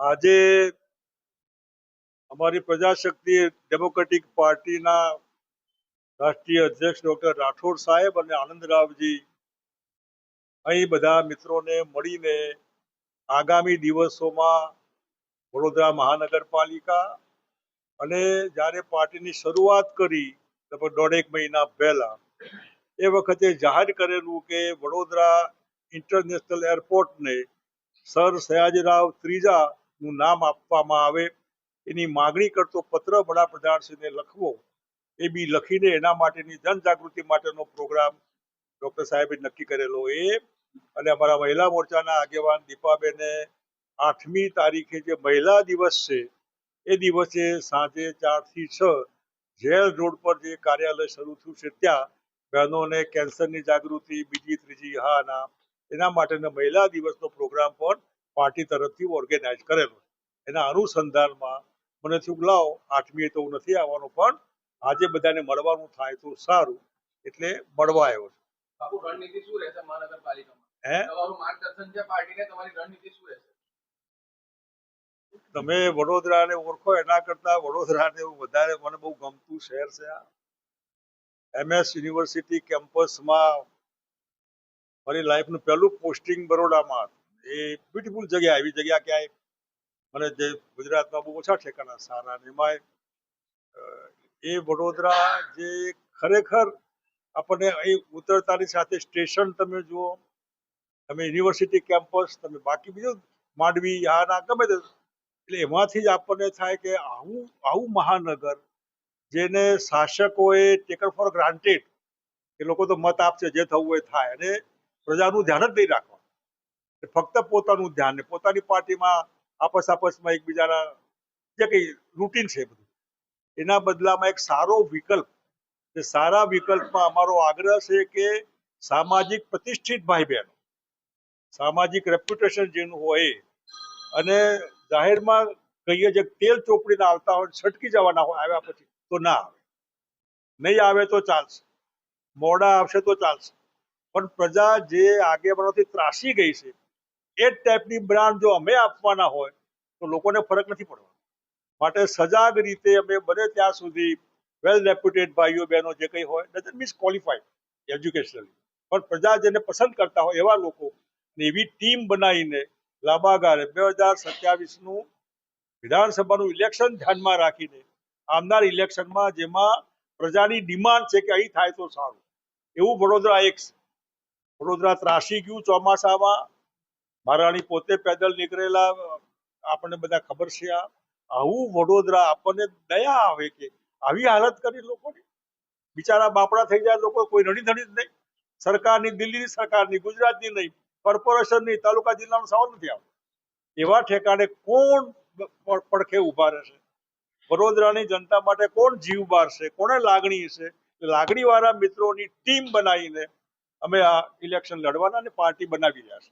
આજે અમારી પ્રજાશક્તિ ડેમોક્રેટિક પાર્ટીના રાષ્ટ્રીય અધ્યક્ષ ડોક્ટર રાઠોડ સાહેબ અને આનંદરાવજી, અહીં બધા મિત્રોને મળીને આગામી દિવસોમાં વડોદરા મહાનગરપાલિકા અને જ્યારે પાર્ટીની શરૂઆત કરી, લગભગ દોઢેક મહિના પહેલા, એ વખતે જાહેર કરેલું કે વડોદરા ઇન્ટરનેશનલ એરપોર્ટને સર સયાજીરાવ ત્રીજાનું નામ આપવામાં આવે, એની માગણી કરતો પત્ર વડાપ્રધાનશ્રીને લખવો, એ બી લખીને એના માટેની જનજાગૃતિ માટેનો પ્રોગ્રામ ડૉક્ટર સાહેબે નક્કી કરેલો એ. અને અમારા મહિલા મોરચાના આગેવાન દીપાબેને આઠમી તારીખે જે મહિલા દિવસ છે, એ દિવસે સાંજે ચારથી છ જેલ રોડ પર જે કાર્યાલય શરૂ થયું છે, ત્યાં બહેનોને કેન્સરની જાગૃતિ, બીજી, ત્રીજી, હા, ના, એના માટેનો મહિલા દિવસનો પ્રોગ્રામ પણ પાર્ટી તરફથી ઓર્ગેનાઇઝ કરેલો એના અનુસંધાનમાં મને થયું લાવો આઠમીએ તો હું નથી આવવાનો પણ આજે બધાને મળવાનું થાય તો સારું. એટલે મળવા આવ્યો છું. હે? તમે વડોદરાને ઓળખો એના કરતા વડોદરાને વધારે મને બહુ ગમતું શહેર છે આ. એમએસ યુનિવર્સિટી કેમ્પસમાં મારી લાઈફનું પહેલું પોસ્ટિંગ બરોડામાં હતું. એ બ્યુટીફુલ જગ્યા એવી જગ્યા ક્યાંય મને જે ગુજરાતમાં બહુ ઓછા ઠેકાણા, સારા અને એમાં એ વડોદરા જે ખરેખર આપણને અહીં ઉતરતાની સાથે સ્ટેશન તમે જુઓ, તમે યુનિવર્સિટી કેમ્પસ, તમે બાકી બીજું માંડવી આ ના ગમે તે, એટલે એમાંથી જ આપણને થાય કે આવું આવું મહાનગર જેને શાસકોએ ટેકન ફોર ગ્રાન્ટેડ એ લોકો તો મત આપશે, જે થવું એ થાય. અને પ્રજાનું ધ્યાન જ નહીં રાખવા ફક્ત પોતાનું ધ્યાન ને પોતાની પાર્ટીમાં આપસ આપસમાં એકબીજાના જે કંઈ રૂટીન છે બધું. એના બદલામાં એક સારો વિકલ્પ તે સારા વિકલ્પમાં અમારો આગ્રહ છે કે સામાજિક પ્રતિષ્ઠિત ભાઈ બહેનો સામાજિક રેપ્યુટેશન જેનું હોય અને જાહેરમાં કહીએ જે તેલ ચોપડીને આવતા હોય છટકી જવાના હોય, આવ્યા પછી તો ના આવે. નહીં આવે તો ચાલશે. મોડા આવશે તો ચાલશે. પણ પ્રજા જે આગેવાનોથી ત્રાસી ગઈ છે એ જ ટાઈપની બ્રાન્ડ જો અમે આપવાના હોય, તો લોકોને ફરક નથી પડવાનો માટે સજાગ રીતે અમે બને ત્યાં સુધી વેલ રેપ્યુટેડ ભાઈઓ, બહેનો જે કંઈ હોય ડઝન્ટ મીન્સ ક્વોલિફાઈડ એજ્યુકેશનલી પણ પ્રજા જેને પસંદ કરતા હોય એવા લોકો એવી ટીમ બનાવીને લાંબાગારે બે હજાર સત્યાવીસનું વિધાનસભાનું ઇલેક્શન ધ્યાનમાં રાખીને આવનાર ઇલેક્શનમાં જેમાં પ્રજાની ડિમાન્ડ છે કે અહીં થાય તો સારું. એવું વડોદરા એક. વડોદરા ત્રાસી ગયું ચોમાસામાં મહારાણી પોતે પેદલ નીકળેલા, આપણને બધા ખબર છે આવું વડોદરા આપણને દયા આવે કે આવી હાલત કરી લોકોની. બિચારા બાપડા થઈ જાય, લોકો કોઈ રણી ધણી જ નહીં. સરકારની દિલ્હીની સરકારની, ગુજરાતની નહીં. કોર્પોરેશનની, તાલુકા જિલ્લાનો સવાલ નથી આવતો. એવા ઠેકાણે કોણ પડખે ઊભા રહેશે? વડોદરાની જનતા માટે કોણ જીવ બારશે કોને લાગણી છે લાગણીવાળા મિત્રોની ટીમ બનાવીને અમે આ ઇલેક્શન લડવાના અને પાર્ટી બનાવી રહ્યા છે